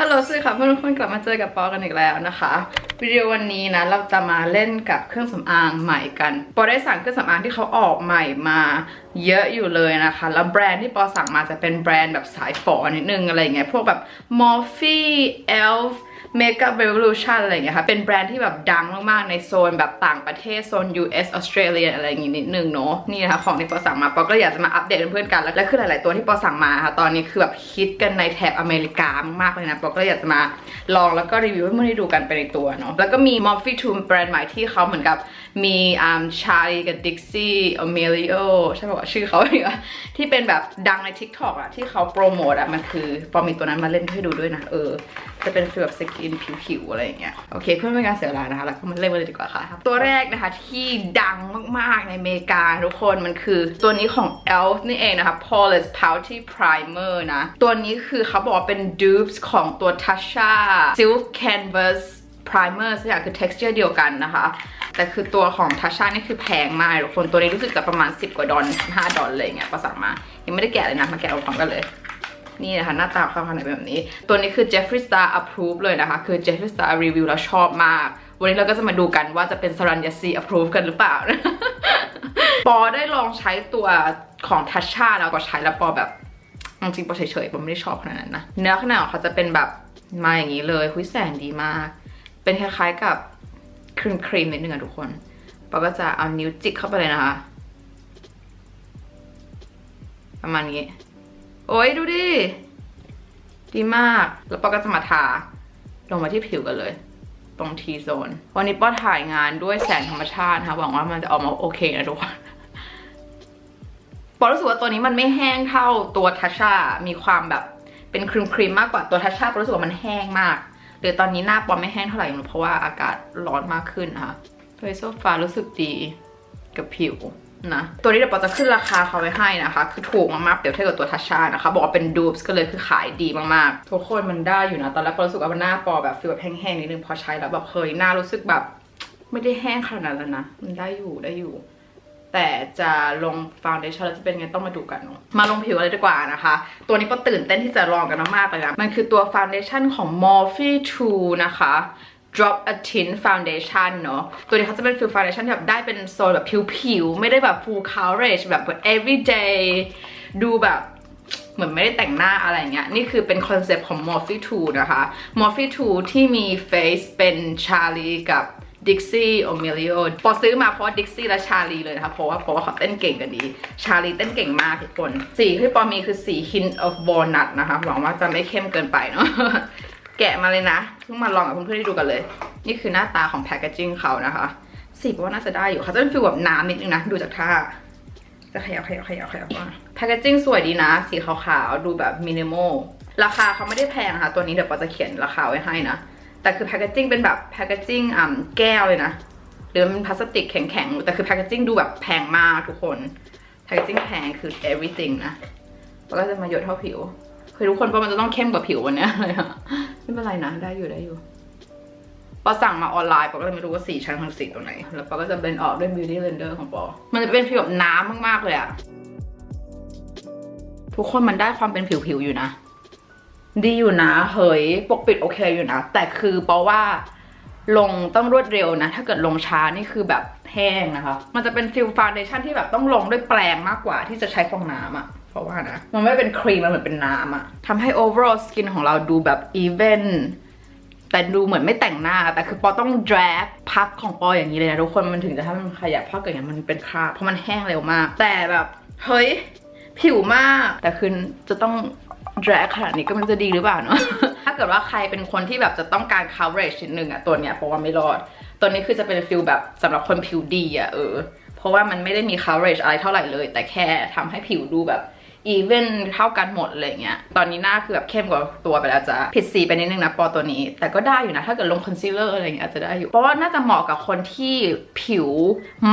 ฮัลโหลสวัสดีค่ะเพื่อนทุกคนกลับมาเจอกับปอกันอีกแล้วนะคะวิดีโอวันนี้นะเราจะมาเล่นกับเครื่องสำอางใหม่กันปอได้สั่งเครื่องสำอางที่เขาออกใหม่มาเยอะอยู่เลยนะคะ แล้วแบรนด์ที่ปอสั่งมาจะเป็นแบรนด์แบบสายฝอนิดนึงอะไรเงี้ยพวกแบบ Morphe Elf Makeup Revolution อะไรอย่างเงี้ยค่ะ เป็นแบรนด์ที่แบบดังมากๆ ในโซนแบบต่างประเทศ โซน US Australia อะไรอย่างงี้นิดนึงเนาะ นี่นะคะของที่ปอสั่งมาปอก็อยากจะมาอัปเดตเพื่อนๆกัน แล้วและคือหลายๆตัวที่ปอสั่งมาค่ะ ตอนนี้คือแบบฮิตกันในแถบอเมริกามากๆเลยนะปอก็อยากจะมาลองแล้วก็รีวิวให้เพื่อนๆได้ดูกันไปในตัวเนาะ แล้วก็มี Morphe 2แบรนด์ใหม่ที่เขาเหมือนกับมีอ่าชาลีกับดิกซี่อเมลิโอใช่ป่าวะชื่อเขาเนี่ยที่เป็นแบบดังใน TikTok อะที่เขาโปรโมทอะมันคือปอมีตัวนั้นมาเล่นให้ดูด้วยนะ เออ จะเป็นฟีลแบบสกินผิวๆอะไรอย่างเงี้ยโอเค เพื่อไม่ให้การเสียเวลานะคะแล้วก็มาเล่นกันเลยดีกว่าค่ะ ตัวแรกนะคะที่ดังมากๆในอเมริกาทุกคนมันคือตัวนี้ของ ELF นี่เองนะคะ Poreless Pouty Primer นะ ตัวนี้คือเขาบอกว่าเป็น dupes ของตัว Tasha Silk Canvas Primer สักอย่างคือ texture เดียวกันนะคะ แต่คือตัวของทัชชานี่คือแพงมากทุกคนตัวนี้รู้สึกจะประมาณ 10 กว่าดอล5ดอลเลยเงี้ยประสั่งมา ยังไม่ได้แกะเลยนะ มาแกะพร้อมกันเลยนี่นะคะหน้าตาเข้าข้างในเป็นแบบนี้ ตัวนี้คือ Jeffree Star approve เลยนะคะ คือ Jeffree Star review แล้วชอบมาก วันนี้เราก็จะมาดูกันว่าจะเป็นสรัญญาซี approve กันหรือเปล่า ปอได้ลองใช้ตัวของทัชชาแล้วก็ใช้แล้วปอแบบจริงๆปอเฉยๆปอไม่ได้ชอบขนาดนั้นนะ เนื้อข้างในของเขาจะเป็นแบบมาอย่างนี้เลยคุยแสงดีมาก เป็นคล้ายๆกับครีมครีมนิดนึงอะทุกคนปอก็จะเอานิ้วจิกเข้าไปเลยนะคะ ประมาณนี้ โอ้ยดูดิ ดีมาก แล้วปอก็จะมาทาลงมาที่ผิวกันเลย ตรงทีโซน วันนี้ปอถ่ายงานด้วยแสงธรรมชาตินะคะ หวังว่ามันจะออกมาโอเคนะทุกคนปอรู้สึกว่าตัวนี้มันไม่แห้งเท่าตัวทัชชา มีความแบบเป็นครีมครีมมากกว่าตัวทัชชาปอรู้สึกว่ามันแห้งมาก หรือตอนนี้หน้าปอไม่แห้งเท่าไหร่เพราะว่าอากาศร้อนมากขึ้นนะคะโดยโซฟารู้สึกดีกับผิวนะตัวนี้เดี๋ยวปอจะขึ้นราคาเขาไว้ให้นะคะ คือถูกมากๆเปรียบเทียบกับตัวทัชชานะคะ บอกว่าเป็นดูบสก็เลยคือขายดีมากๆ ทุกคนมันได้อยู่นะ ตอนแรกปอรู้สึกว่ามันหน้าปอแบบฟีลแบบแห้งๆนิดนึงพอใช้แล้วแบบเฮ้ยหน้ารู้สึกแบบ ไม่ได้แห้งขนาดนั้นนะ มันได้อยู่ได้อยู่ แต่จะลงฟาวเดชั่นแล้วจะเป็นไงต้องมาดูกันเนอะมาลงผิวเลยดีกว่านะคะ ตัวนี้ก็ตื่นเต้นที่จะลองกันมากๆเลยนะ มันคือตัวฟาวเดชั่นของ Morphe 2นะคะ Drop a Tint Foundation เนอะตัวนี้เขาจะเป็นฟิลฟาวเดชั่นที่แบบได้เป็นโซนแบบผิวๆ ไม่ได้แบบ full coverage แบบ everyday ดูแบบเหมือนไม่ได้แต่งหน้าอะไรเงี้ย นี่คือเป็นคอนเซปต์ของ Morphe 2 นะคะ Morphe 2 ที่มี face เป็นชาลีกับ Dixie o m e l i o พอซื้อมาเพราะ Dixie และชาลีเลยนะคะเพราะว่าเพราะว่าเขาเต้นเก่งกันดี ชาลีเต้นเก่งมากทุกคน สีที่ปอมีคือสี hint of walnut นะคะหวังว่าจะไม่เข้มเกินไปเนาะแกะมาเลยนะเพิ่งมาลองกับเพื่อนๆได้ดูกันเลย นี่คือหน้าตาของแพคเกจิ้งเขานะคะ สีปอว่าน่าจะได้อยู่เขาจะเป็นฟีลแบบน้ำนิดนึงนะ ดูจากท่า จะขยับขยับขยับขยับมาแพคเกจิ้งสวยดีนะ สีขาวๆ ดูแบบมินิมอลราคาเขาไม่ได้แพงนะคะตัวนี้เดี๋ยวปอจะเขียนราคาไว้ให้นะ แต่คือแพคเกจิ้งเป็นแบบแพคเกจิ้งอ่าแก้วเลยนะหรือมันพลาสติกแข็งๆ แต่คือแพคเกจิ้งดูแบบแพงมากทุกคนแพคเกจิ้งแพงคือ everything นะแล้วก็จะมาหยดเท่าผิว คือทุกคนว่ามันจะต้องเข้มกว่าผิววันนี้เลยอะไม่เป็นไรนะ ได้อยู่ได้อยู่ปอสั่งมาออนไลน์ปอก็เลยไม่รู้ว่าสีชั้นของสีตัวไหน แล้วปอก็จะเบนออกด้วย beauty blender ของปอ มันจะเป็นฟีลแบบน้ำมากๆเลยอะทุกคนมันได้ความเป็นผิวๆอยู่นะ ดีอยู่นะ เฮ้ยปกปิดโอเคอยู่นะ แต่คือเพราะว่าลงต้องรวดเร็วนะ ถ้าเกิดลงช้านี่คือแบบแห้งนะคะ มันจะเป็นฟิลฟาวเดชั่นที่แบบต้องลงด้วยแปรงมากกว่าที่จะใช้ฟองน้ำอะเพราะว่านะ มันไม่เป็นครีม มันเหมือนเป็นน้ำอะทำให้ overall skin ของเราดูแบบ even แต่ดูเหมือนไม่แต่งหน้า แต่คือปอต้อง drag พับของปออย่างนี้เลยนะทุกคน มันถึงจะให้มันขยับเพราะเกิดอย่างนั้มันเป็นคราบเพราะมันแห้งเร็วมาก แต่แบบ เฮ้ย ผิวมาก แต่คือจะต้อง แร็กขนาดนี้ก็มันจะดีหรือเปล่าเนาะถ้าเกิดว่าใครเป็นคนที่แบบจะต้องการ coverage ชิ้นหนึ่งอะตัวเนี้ยเพราะว่าไม่รอด ตัวนี้คือจะเป็นฟิลแบบสำหรับคนผิวดีอะเออ เพราะว่ามันไม่ได้มี coverage อะไรเท่าไหร่เลย แต่แค่ทำให้ผิวดูแบบ even เท่ากันหมดอะไรเงี้ย ตอนนี้หน้าคือแบบเข้มกว่าตัวไปแล้วจ้ะผิดสีไปนิดนึงนะปอตัวนี้ แต่ก็ได้อยู่นะ ถ้าเกิดลงคอนซีลเลอร์อะไรเงี้ยอาจจะได้อยู่ เพราะว่าน่าจะเหมาะกับคนที่ผิว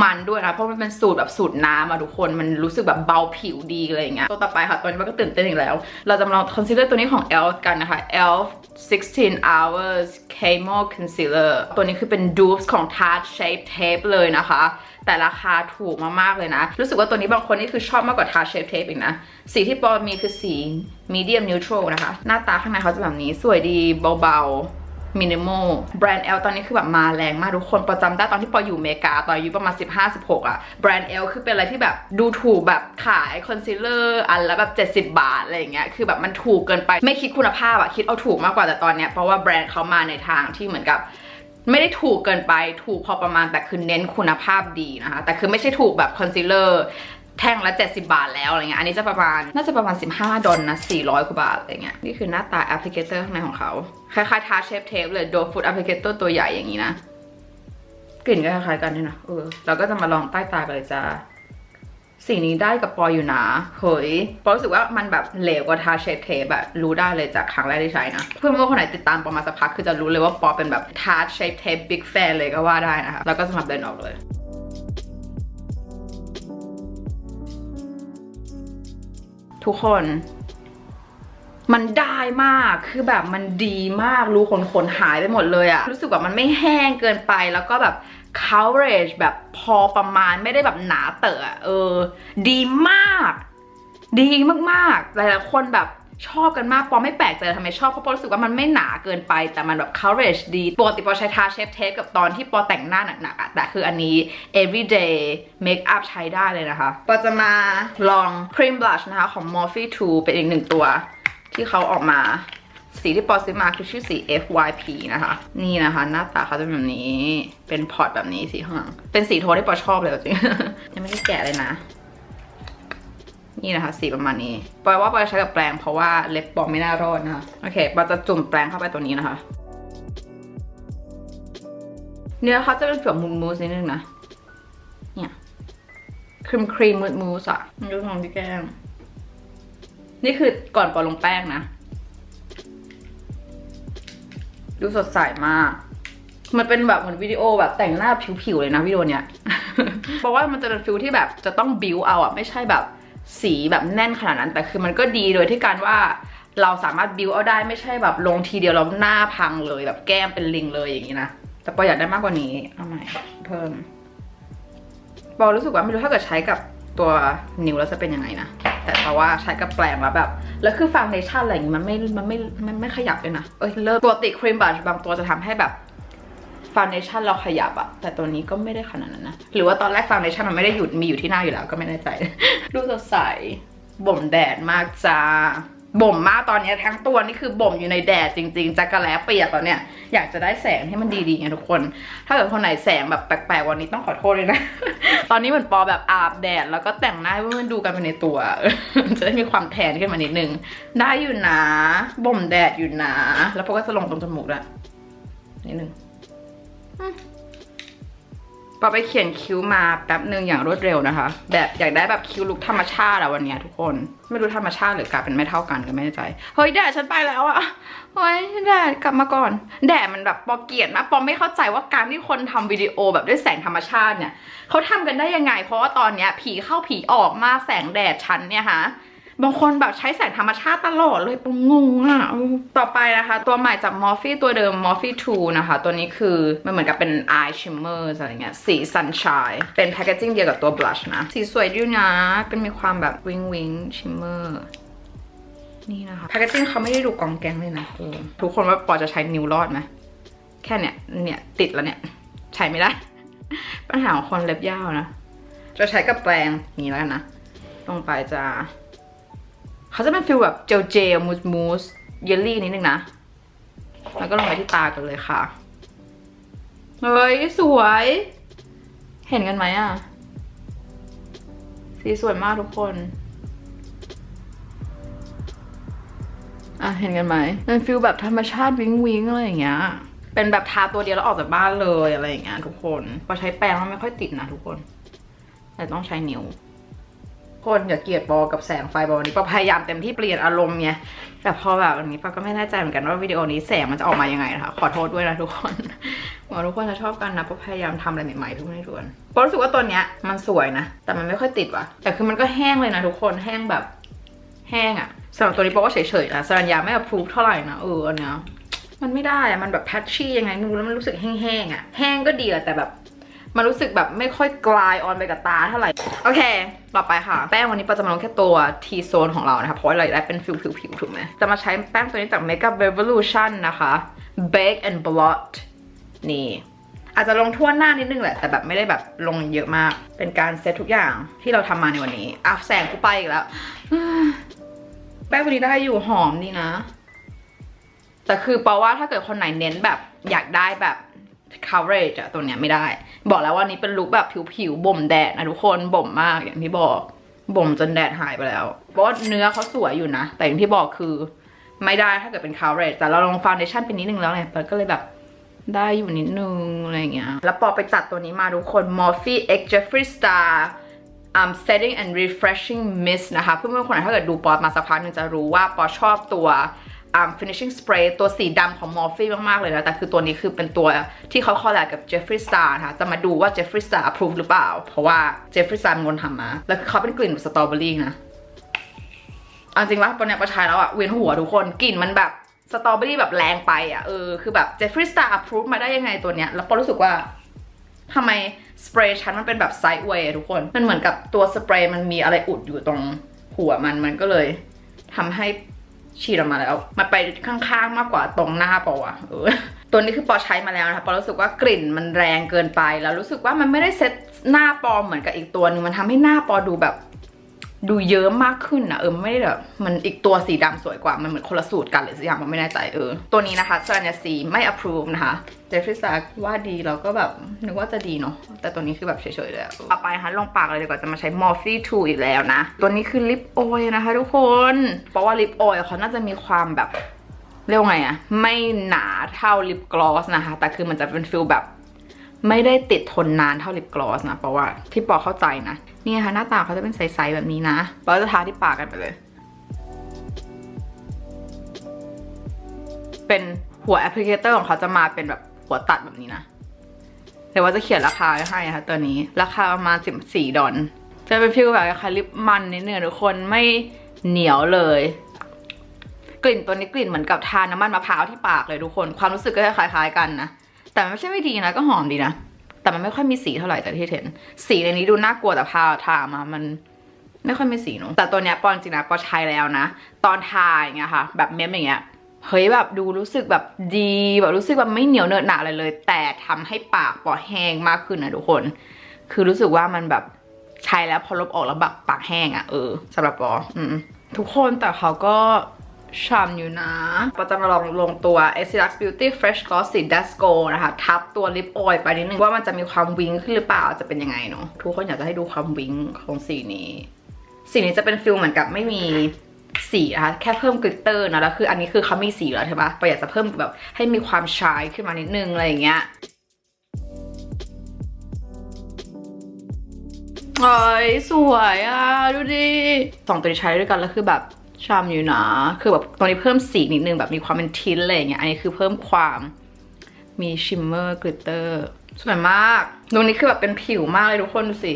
มันด้วยนะ เพราะมันเป็นสูตรแบบสูตรน้ำอะทุกคน มันรู้สึกแบบเบาผิวดีอะไรเงี้ย ตัวต่อไปค่ะตัวนี้มันก็ตื่นเต้นอีกแล้ว เราจะมาลองคอนซีลเลอร์ตัวนี้ของ e l f กันนะคะ e l f 16 hours camo concealer ตัวนี้คือเป็น dupes ของ Tarte Shape Tape เลยนะคะ แต่ราคาถูกมากๆเลยนะ รู้สึกว่าตัวนี้บางคนนี่คือชอบมากกว่าทาเชฟเทปอีกนะ สีที่ปอมีคือสี medium neutral นะคะ หน้าตาข้างในเขาจะแบบนี้สวยดีเบาๆมินิมอลแบรนด์ L ตอนนี้คือแบบมาแรงมากทุกคนประจำได้ตอนที่ปออยู่เมกาตอนอายุประมาณ 15-16 อะ แบรนด์ L คือเป็นอะไรที่แบบดูถูกแบบขายคอนซีลเลอร์อันละแบบ 70 บาท อะไรอย่างเงี้ยคือแบบมันถูกเกินไปไม่คิดคุณภาพอะคิดเอาถูกมากกว่าแต่ตอนเนี้ยเพราะว่าแบรนด์เขามาในทางที่เหมือนกับ ไม่ได้ถูกเกินไปถูกพอประมาณแต่คือเน้นคุณภาพดีนะคะ แต่คือไม่ใช่ถูกแบบคอนซีลเลอร์แท่งละ 70 บาทแล้วอะไรเงี้ย อันนี้จะประมาณน่าจะประมาณ 15 ดอลนะ400 กว่าบาทอะไรเงี้ย นี่คือหน้าตาแอปพลิเคเตอร์ข้างในของเขา คล้ายๆทาเชฟเทปเลยโดฟูดแอปพลิเคเตอร์ตัวใหญ่อย่างนี้นะ กลิ่นก็คล้ายๆกันนี่นะเออ เราก็จะมาลองใต้ตากันเลยจ้า สีนี้ได้กับปออยู่นะเฮ้ยปอรู้สึกว่ามันแบบเหลวกว่าทาเชฟเทปแบบรู้ได้เลยจากครั้งแรกที่ใช้นะ เพื่อนๆคนไหนติดตามปอมาสักพักคือจะรู้เลยว่าปอเป็นแบบทาเชฟเทปบิ๊กแฟนเลยก็ว่าได้นะคะ แล้วก็จะมาเบลนออกเลยทุกคน มันได้มากคือแบบมันดีมากรู้ขนขนหายไปหมดเลยอะรู้สึกว่ามันไม่แห้งเกินไปแล้วก็แบบ coverage แบบพอประมาณไม่ได้แบบหนาเตอะเออ ดีมาก ดีมากๆ หลายๆคนแบบชอบกันมาก ปอไม่แปลกใจทำไมชอบ เพราะปอรู้สึกว่ามันไม่หนาเกินไป แต่มันแบบ coverage ดี ปกติปอใช้ทาเชฟเทปกับตอนที่ปอแต่งหน้าหนักๆอะแต่คืออันนี้ everyday makeup ใช้ได้เลยนะคะ ปอจะมาลอง cream blush นะคะของ Morphe 2 เป็นอีกหนึ่งตัวที่เขาออกมา สีที่ปอซื้อมาคือชื่อสี FYP นะคะ นี่นะคะ หน้าตาเขาจะเป็นแบบนี้เป็นพอร์ตแบบนี้สีข้างหลังเป็นสีโทนที่ปอชอบเลยจริงยังไม่ได้แกะเลยนะ นี่นะคะ สีประมาณนี้ปอยว่าปอยใช้กับแปรงเพราะว่าเล็บปอไม่น่ารอดนะคะโอเคปอยจะจุ่มแปรงเข้าไปตัวนี้นะคะ เนื้อเขาจะเป็นแบบมูสมูสนิดนึงนะเนี่ยครีมครีมมูสมูสอะดูของพี่แก้มนี่คือก่อนปอลงแป้งนะ ดูสดใสมาก มันเป็นแบบเหมือนวิดีโอแบบแต่งหน้าผิวๆเลยนะวิดีโอเนี้ย เพราะว่ามันจะเป็นฟิลที่แบบจะต้องบิวเอาอะไม่ใช่แบบสีแบบแน่นขนาดนั้น แต่คือมันก็ดีโดยที่การว่าเราสามารถบิวเอาได้ไม่ใช่แบบลงทีเดียวเราหน้าพังเลยแบบแก้มเป็นลิงเลยอย่างนี้นะ แต่ปออยากได้มากกว่านี้เอาใหม่เพิ่มปอรู้สึกว่าไม่รู้ถ้าเกิดใช้กับ ตัวนิ้วแล้วจะเป็นยังไงนะ แต่เพราะว่าใช้กับแปรงแล้วแบบ แล้วคือฟาวเดชั่นอะไรอย่างงี้มันไม่มันไม่มันไม่ขยับเลยนะ เอ้ยเลิกปกติครีมบัชบางตัวจะทำให้แบบฟาวเดชั่นเราขยับอะแต่ตัวนี้ก็ไม่ได้ขนาดนั้นนะ หรือว่าตอนแรกฟาวเดชั่นมันไม่ได้หยุดมีอยู่ที่หน้าอยู่แล้วก็ไม่แน่ใจ ดูสดใสบ่มแดดมากจ้า บ่มมากตอนนี้ทั้งตัวนี่คือบ่มอยู่ในแดดจริงๆจักระแล้เปียกตอนเนี้ยอยากจะได้แสงให้มันดีๆไงทุกคน ถ้าเกิดคนไหนแสงแบบแปลกๆวันนี้ต้องขอโทษเลยนะ ตอนนี้เหมือนปอแบบอาบแดดแล้วก็แต่งหน้าให้เพื่อนดูกันไปในตัว จะได้มีความแทนขึ้นมานิดนึง ได้อยู่นะบ่มแดดอยู่นะ แล้วปอก็จะลงตรงจมูกด้วยนิดนึง ปอไปเขียนคิ้วมาแป๊บหนึ่งอย่างรวดเร็วนะคะ แบบอยากได้แบบคิ้วลุกธรรมชาติอะวันนี้ทุกคน ไม่รู้ธรรมชาติหรือกลายเป็นไม่เท่ากันก็ไม่แน่ใจ เฮ้ยแดดฉันไปแล้วอะเฮ้ยแดดกลับมาก่อน แดดมันแบบปอเกลียดมากปอไม่เข้าใจว่าการที่คนทำวิดีโอแบบด้วยแสงธรรมชาติเนี่ยเขาทำกันได้ยังไง เพราะว่าตอนเนี้ยผีเข้าผีออกมากแสงแดดฉันเนี่ยฮะ บางคนแบบใช้แสงธรรมชาติตลอดเลยปงงงอะ ต่อไปนะคะ ตัวใหม่จาก Morphe ตัวเดิม Morphe 2นะคะ ตัวนี้คือ มันเหมือนกับเป็น eye shimmer อะไรเงี้ย สี sunshine เป็นแพคเกจิ้งเดียวกับตัว blush นะ สีสวยดีนะ เป็นมีความแบบวิงวิง shimmer นี่นะคะแพคเกจิ้งเขาไม่ได้ดูกองแกงเลยนะทุกคนว่าปอจะใช้นิ้วรอดไหมแค่เนี้ยเนี่ยติดแล้วเนี่ยใช้ไม่ได้ ปัญหาของคนเล็บยาวนะ จะใช้กับแปรงนี้แล้วนะลงไปจะ เขาจะเป็นฟิลแบบเจลเจลมูสมูสเยลลี่นิดนึงนะ แล้วก็ลงไปที่ตากันเลยค่ะ เฮ้ย สวย เห็นกันไหมอะ สีสวยมากทุกคน อะ เห็นกันไหมเป็นฟิลแบบธรรมชาติวิงวิงอะไรอย่างเงี้ยเป็นแบบทาตัวเดียวแล้วออกจากบ้านเลยอะไรอย่างเงี้ยทุกคนพอใช้แปรงแล้วไม่ค่อยติดนะทุกคน แต่ต้องใช้นิ้ว คนอย่าเกลียดปอกับแสงไฟบอวันนี้ปอพยายามเต็มที่เปลี่ยนอารมณ์ไงแต่พอแบบวันนี้ปอก็ไม่แน่ใจเหมือนกันว่าวิดีโอนี้แสงมันจะออกมายังไงนะคะขอโทษด้วยนะทุกคนหวังว่าทุกคนจะชอบกันนะปอพยายามทำอะไรใหม่ๆทุกให้ทุกคนปอรู้สึกว่าตัวเนี้ยมันสวยนะ แต่มันไม่ค่อยติดว่ะแต่คือมันก็แห้งเลยนะทุกคนแห้งแบบแห้งอะสำหรับตัวนี้ปอว่าเฉยๆนะสรัญญาไม่แบบพรูฟเท่าไหร่นะเอออันเนี้ยมันไม่ได้อะมันแบบแพชชี่ยังไงไม่รู้แล้วมันรู้สึกแห้งๆอะแห้งก็ดีแหละแต่แบบ มันรู้สึกแบบไม่ค่อยกลายออนไปกับตาเท่าไหร่ โอเค ต่อไปค่ะ แป้งวันนี้ปาจะมาลงแค่ตัว T zone ของเรานะคะเพราะว่าเราอยากได้เป็นฟิวผิวๆถูกไหมจะมาใช้แป้งตัวนี้จาก Makeup Revolution นะคะ Bake and Blot นี่อาจจะลงทั่วหน้านิดนึงแหละ แต่แบบไม่ได้แบบลงเยอะมาก เป็นการเซตทุกอย่างที่เราทำมาในวันนี้อะแสงกูไปอีกแล้ว แป้งตัวนี้ได้อยู่หอมดีนะ แต่คือเพราะว่าถ้าเกิดคนไหนเน้นแบบอยากได้แบบ coverage อะตัวเนี้ยไม่ได้ บอกแล้วว่านี้เป็นลุคแบบผิวๆบ่มแดดนะทุกคนบ่มมากอย่างที่บอกบ่มจนแดดหายไปแล้ว เพราะว่าเนื้อเขาสวยอยู่นะ แต่อย่างที่บอกคือไม่ได้ถ้าเกิดเป็น coverage แต่เราลง foundation ไปนิดนึงแล้วไงมันก็เลยแบบได้อยู่นิดนึงอะไรเงี้ย แล้วปอไปจัดตัวนี้มาทุกคน Morphe X Jeffree Star um, setting and refreshing mist นะคะ เพื่อนๆคนไหนถ้าเกิดดูปอมาสักพักนึงจะรู้ว่าปอชอบตัว finishing spray ตัวสีดำของ Morphe มาก ๆ เลยนะ แต่คือตัวนี้คือเป็นตัวที่เขาคอลแลบกับ Jeffree Star นะคะจะมาดูว่า Jeffree Star approve หรือเปล่า เพราะว่า Jeffree Star เป็นคนทำมา แล้วคือเขาเป็นกลิ่นสตรอเบอรี่นะเอาจริงว่าตัวเนี้ยประชายแล้วอะเวียนหัวทุกคนกลิ่นมันแบบสตรอเบอรี่แบบแรงไปอะเออคือแบบ Jeffree Star approve มาได้ยังไงตัวเนี้ย แล้วปอรู้สึกว่าทำไมสเปรย์ชั้นมันเป็นแบบไซด์เวย์ทุกคน มันเหมือนกับตัวสเปรย์มันมีอะไรอุดอยู่ตรงหัวมันมันก็เลยทำให้ ฉีดออกมาแล้วมันไปข้างๆมากกว่าตรงหน้าปออะเออตัวนี้คือปอใช้มาแล้วนะคะปอรู้สึกว่ากลิ่นมันแรงเกินไปแล้วรู้สึกว่ามันไม่ได้เซ็ตหน้าปอเหมือนกับอีกตัวนึงมันทำให้หน้าปอดูแบบ ดูเยิ้มมากขึ้นนะเออไม่ได้แบบมันอีกตัวสีดำสวยกว่า มันเหมือนคนละสูตรกันหรือสักอย่างมันไม่แน่ใจเออ ตัวนี้นะคะซาเนียซีไม่ approve นะคะเจฟฟรีย์ซากว่าดีเราก็แบบนึกว่าจะดีเนาะแต่ตัวนี้คือแบบเฉยๆเลยอะต่อไปนะคะลงปากเลยดีกว่าจะมาใช้ Morphe 2อีกแล้วนะ ตัวนี้คือลิปออยนะคะทุกคน เพราะว่าลิปออยเขาน่าจะมีความแบบเรียกว่าไงอะไม่หนาเท่าลิปกลอสนะคะ แต่คือมันจะเป็นฟิลแบบ ไม่ได้ติดทนนานเท่าลิปกลอสนะ เพราะว่าที่ปอเข้าใจนะ นี่ค่ะหน้าตาเขาจะเป็นใสๆแบบนี้นะปอจะทาที่ปากกันไปเลย เป็นหัวแอปพลิเคเตอร์ของเขาจะมาเป็นแบบหัวตัดแบบนี้นะเดี๋ยวว่าจะเขียนราคาให้นะคะตัวนี้ ราคาประมาณ14ดอลจะเป็นฟิลแบบคาลิปมันนิดนึงทุกคนไม่เหนียวเลย กลิ่นตัวนี้กลิ่นเหมือนกับทาน้ำมันมะพร้าวที่ปากเลยทุกคน ความรู้สึกก็จะคล้ายๆกันนะ แต่ไม่ใช่ไม่ดีนะก็หอมดีนะ แต่มันไม่ค่อยมีสีเท่าไหร่จากที่เห็น สีในนี้ดูน่ากลัวแต่พาทามามันไม่ค่อยมีสีเนอะแต่ตัวเนี้ยปอนจริงนะปอใช้แล้วนะ ตอนทาอย่างเงี้ยค่ะ แบบเม้มอย่างเงี้ยเฮ้ยแบบดูรู้สึกแบบดีแบบรู้สึกแบบไม่เหนียวเนอะหนาอะไรเลย แต่ทำให้ปากปอแห้งมากขึ้นนะทุกคน คือรู้สึกว่ามันแบบใช้แล้วพอลบออกแล้วแบบปากแห้งอะ่ะเออสำหรับปออืมทุกคนแต่เขาก็ ฉ่ำอยู่นะปอจะมาลองลงตัว e s s i l u x Beauty Fresh Gloss สี Dust Gold นะคะ ทับตัวลิปออยล์ไปนิดนึงว่ามันจะมีความวิงขึ้นหรือเปล่าจะเป็นยังไงเนาะทุกคนอยากจะให้ดูความวิงของสีนี้ สีนี้จะเป็นฟิลเหมือนกับไม่มีสีนะคะแค่เพิ่มกลิตเตอร์นะแล้วคืออันนี้คือเขามีสีแล้วใช่ปะปออยากจะเพิ่มแบบให้มีความชายขึ้นมานิดนึงอะไรอย่างเงี้ยเอ้ยสวยอะ ดูดิสองตัวนี้ใช้ด้วยกันแล้วคือแบบ ชามอยู่นะคือแบบตัวนี้เพิ่มสีนิดนึงแบบมีความเป็นทินอะไรอย่างเงี้ยอันนี้คือเพิ่มความมีชิมเมอร์กลิตเตอร์สวยมากตรงนี้คือแบบเป็นผิวมากเลยทุกคนดูสิ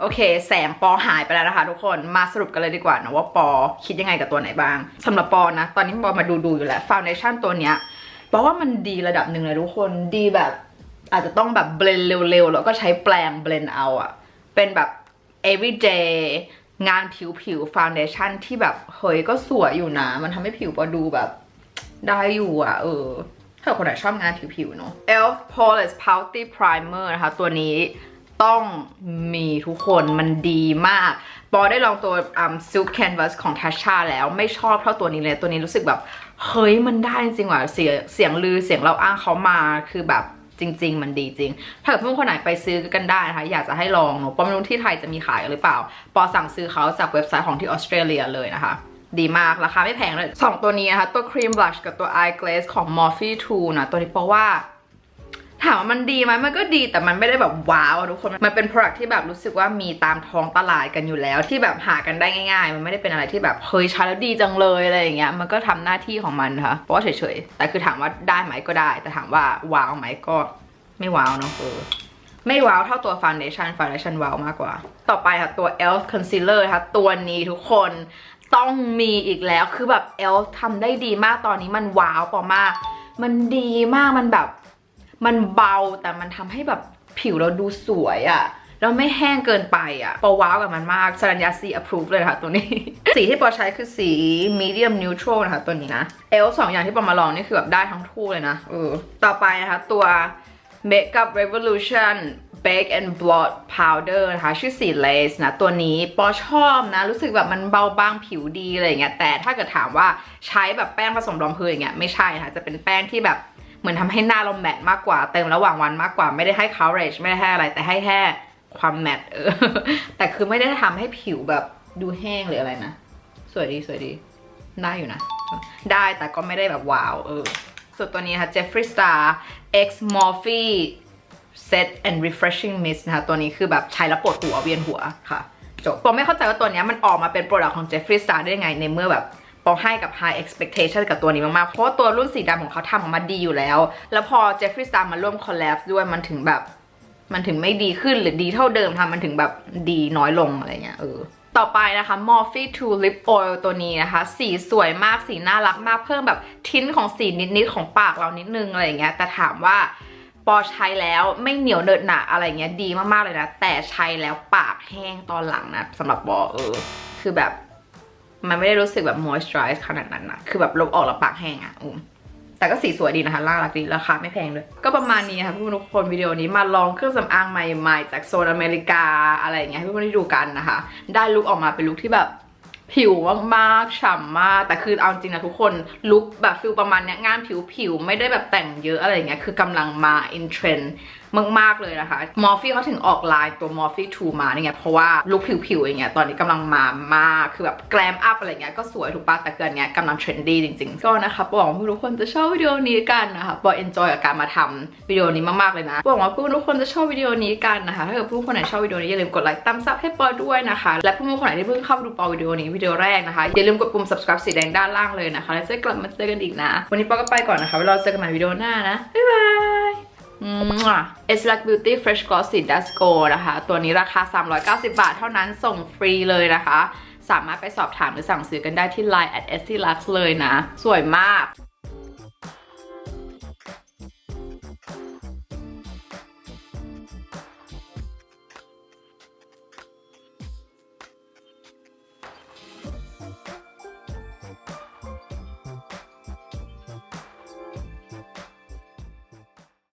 โอเค แสงปอหายไปแล้วนะคะทุกคนมาสรุปกันเลยดีกว่านะว่าปอคิดยังไงกับตัวไหนบ้างสำหรับปอนะ ตอนนี้ปอมาดูดูๆอยู่แล้วฟ u n เดชั่นตัวเนี้ยปอว่ามันดีระดับหนึ่งเลยทุกคนดีแบบ อาจจะต้องแบบเบลนเร็วๆ แล้วก็ใช้แปรงเบลนเอาอะเป็นแบบ everyday งานผิวผิวฟ u n เดชั่นที่แบบ เฮ้ยก็สวยอยู่นะ มันทำให้ผิวปอดูแบบได้อยู่อะเออ ถ้าคนไหนชอบงานผิวๆ เนาะ elf poreless pouty primer นะคะ ตัวนี้ต้องมีทุกคนมันดีมาก ปอได้ลองตัว um, silk canvas ของ Tasha แล้วไม่ชอบเท่าตัวนี้เลย ตัวนี้รู้สึกแบบ เฮ้ยมันได้จริงว่ะเสียงเสียงลือเสียงเราอ้างเขามาคือแบบ จริง ๆ มันดีจริง ถ้าเกิดเพื่อนคนไหนไปซื้อกันได้นะคะ อยากจะให้ลองเนาะปอไม่รู้ที่ไทยจะมีขายหรือเปล่า ปอสั่งซื้อเขาจากเว็บไซต์ของที่ออสเตรเลียเลยนะคะ ดีมาก ราคาไม่แพงเลยสองตัวนี้นะคะ ตัวครีมบลัชกับตัว eye glaze ของ Morphe 2นะ ตัวนี้เพราะว่า ถามว่ามันดีไหมมันก็ดีแต่มันไม่ได้แบบว้าวอะทุกคน มันเป็น product ที่แบบรู้สึกว่ามีตามท้องตลาดกันอยู่แล้ว ที่แบบหากันได้ง่าย ๆ มันไม่ได้เป็นอะไรที่แบบเฮ้ยใช้แล้วดีจังเลยอะไรอย่างเงี้ย มันก็ทำหน้าที่ของมันนะคะเพราะเฉยๆ แต่คือถามว่าได้ไหมก็ได้ แต่ถามว่าว้าวไหมก็ไม่ว้าวเนอะเออไม่ว้าวเท่าตัว foundation foundation ว้าวมากกว่า ต่อไปค่ะตัว elf concealer นะคะตัวนี้ทุกคนต้องมีอีกแล้วคือแบบเอลทำได้ดีมากตอนนี้มันว้าวปอมาก มันดีมากมันแบบ มันเบาแต่มันทำให้แบบผิวเราดูสวยอะแล้วไม่แห้งเกินไปอะปอว้าวกับมันมากสรัญญาซี approve เลยนะคะตัวนี้ สีที่ปอใช้คือสี medium neutral นะคะตัวนี้นะ เอลสองอย่างที่ปอมาลองนี่คือแบบได้ทั้งคู่เลยนะเออต่อไปนะคะตัว Makeup Revolution Bake and Blot Powder นะคะ ชื่อสี Lace นะ ตัวนี้ปอชอบนะ รู้สึกแบบมันเบาบางผิวดีอะไรเงี้ยแต่ถ้าเกิดถามว่าใช้แบบแป้งผสมรองพื้นอย่างเงี้ยไม่ใช่นะคะจะเป็นแป้งที่แบบ เหมือนทำให้หน้าเราแมตต์มากกว่า เติมระหว่างวันมากกว่าไม่ได้ให้ coverage ไม่ได้ให้อะไร แต่ให้แค่ความแมตต์เออแต่คือไม่ได้ทำให้ผิวแบบดูแห้งหรืออะไรนะ สวยดีสวยดี ได้อยู่นะ ได้แต่ก็ไม่ได้แบบว้าวเออส่วนตัวนี้นะคะ Jeffree Star X Morphe Set and Refreshing Mist นะคะ ตัวนี้คือแบบใช้แล้วปวดหัวเวียนหัวค่ะจบผมไม่เข้าใจว่าตัวนี้มันออกมาเป็นโปรดักต์ของ Jeffree Star ได้ยังไงในเมื่อแบบ ปอให้กับ high expectation กับตัวนี้มากๆ เพราะว่าตัวรุ่นสีดำของเขาทำออกมาดีอยู่แล้ว แล้วพอ Jeffree Star มาร่วม collab ด้วยมันถึงแบบ มันถึงไม่ดีขึ้นหรือดีเท่าเดิมทำมันถึงแบบดีน้อยลงอะไรเงี้ยเออต่อไปนะคะ Morphe 2 Lip Oil ตัวนี้นะคะ สีสวยมากสีน่ารักมากเพิ่มแบบทิ้นของสีนิดๆของปากเรานิดนึงอะไรอย่างเงี้ยแต่ถามว่าปอใช้แล้วไม่เหนียวเนิดหนะอะไรเงี้ยดีมากๆเลยนะ แต่ใช้แล้วปากแห้งตอนหลังนะสำหรับปอเออ คือแบบ มันไม่ได้รู้สึกแบบ moisturize ขนาดนั้นนะคือแบบลบออกแล้วปากแห้งอะอืมแต่ก็สีสวยดีนะคะน่ารักดีราคาไม่แพงเลยก็ประมาณนี้ค่ะพี่ทุกคนวิดีโอนี้มาลองเครื่องสำอางใหม่ ๆ จากโซนอเมริกาอะไรอย่างเงี้ยให้ทุกคนได้ดูกันนะคะ ได้ลุคออกมาเป็นลุคที่แบบผิวมากๆฉ่ำมาก แต่คือเอาจริงนะทุกคนลุคแบบฟิลประมาณเนี้ยงานผิวๆไม่ได้แบบแต่งเยอะอะไรอย่างเงี้ย คือกำลังมา in trend มาก ๆ เลยนะคะ มอร์ฟี่เขาถึงออกไลน์ตัวมอร์ฟี่2มาเนี่ยเพราะว่าลุคผิวๆอย่างเงี้ยตอนนี้กำลังมามากคือแบบแกลมอัพอะไรเงี้ยก็สวยถูกปะแต่เกินเนี้ยกำลังเทรนดี้จริง ๆ ก็นะคะหวังว่าทุกคนจะชอบวิดีโอนี้กันนะคะปอเอนจอยกับการมาทำวิดีโอนี้มากๆเลยนะหวังว่าทุกคนจะชอบวิดีโอนี้กันนะคะถ้าเกิดผู้คนไหนชอบวิดีโอนี้อย่าลืมกดไลค์ตั้มซับให้ปอด้วยนะคะ และผู้คนไหนที่เพิ่งเข้ามาดูปอวิดีโอนี้วิดีโอแรกนะคะอย่าลืมกดปุ่ม subscribe สีแดงด้านล่างเลยนะคะ แล้วจะกลับมาเจอกันอีกนะ วันนี้ปอก็ไปก่อนนะคะไว้เราเจอกันใหม่วิดีโอหน้านะบ๊ายบาย เอสลักบิวตี้เฟรชกลอสสีดัสโกนะคะ ตัวนี้ราคา 390 บาทเท่านั้นส่งฟรีเลยนะคะ สามารถไปสอบถามหรือสั่งซื้อกันได้ที่ Line at s t l u x เลยนะ สวยมาก